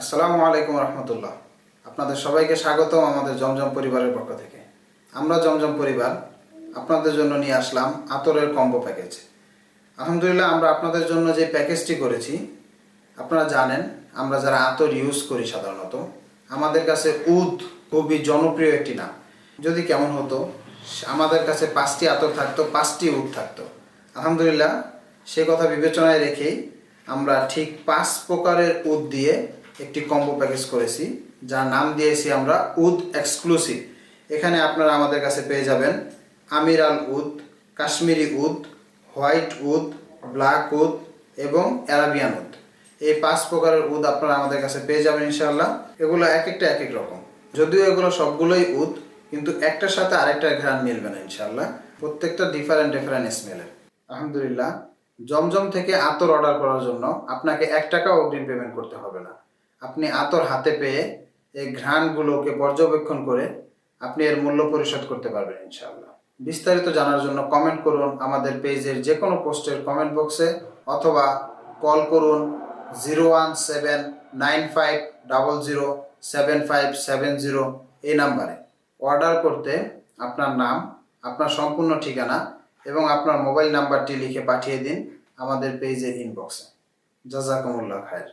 আসসালামু আলাইকুম রহমতুল্লাহ। আপনাদের সবাইকে স্বাগতম আমাদের জমজম পরিবারের পক্ষ থেকে। আমরা জমজম পরিবার, আপনাদের জন্য নিয়ে আসলাম আতরের কম্বো প্যাকেজ। আলহামদুলিল্লাহ, আমরা আপনাদের জন্য যে প্যাকেজটি করেছি, আপনারা জানেন, আমরা যারা আতর ইউজ করি সাধারণত, আমাদের কাছে উদ খুবই জনপ্রিয় একটি নাম। যদি কেমন হতো, আমাদের কাছে পাঁচটি আতর থাকতো, পাঁচটি উদ থাকতো। আলহামদুলিল্লাহ, সে কথা বিবেচনায় রেখেই আমরা ঠিক পাঁচ প্রকারের উদ দিয়ে একটি কম্বো প্যাকেজ করেছি, যার নাম দিয়েছি আমরা উদ এক্সক্লুসিভ এখানে আপনারা আমাদের কাছে পেয়ে যাবেন আমিরাল উদ, কাশ্মীরি উদ, হোয়াইট উদ, ব্ল্যাক উদ এবং অ্যারাবিয়ান উদ। এই পাঁচ প্রকারের উদ আপনারা আমাদের কাছে পেয়ে যাবেন ইনশাআল্লাহ। এগুলো এক একটা এক এক রকম। যদিও এগুলো সবগুলোই উদ, কিন্তু একটার সাথে আরেকটার ঘ্রাণ মিলবে না ইনশাআল্লাহ। প্রত্যেকটা ডিফারেন্ট ডিফারেন্ট স্মেলের আলহামদুলিল্লাহ, জমজম থেকে আতর অর্ডার করার জন্য আপনাকে এক টাকা অগ্রিম পেমেন্ট করতে হবে না। আপনি আতর হাতে পেয়ে এই ঘ্রাণগুলোকে পর্যবেক্ষণ করে আপনি এর মূল্য পরিশোধ করতে পারবেন, ইনশাআল্লাহ। বিস্তারিত জানার জন্য কমেন্ট করুন আমাদের পেজের যে কোনো পোস্টের কমেন্ট বক্সে অথবা কল করুন zero one seven nine five double zero seven five seven zero এই নাম্বারে। অর্ডার করতে আপনার নাম, আপনার সম্পূর্ণ ঠিকানা এবং আপনার মোবাইল নাম্বারটি লিখে পাঠিয়ে দিন আমাদের পেজের ইনবক্সে জাজাকুমুল্লাহ খায়ের।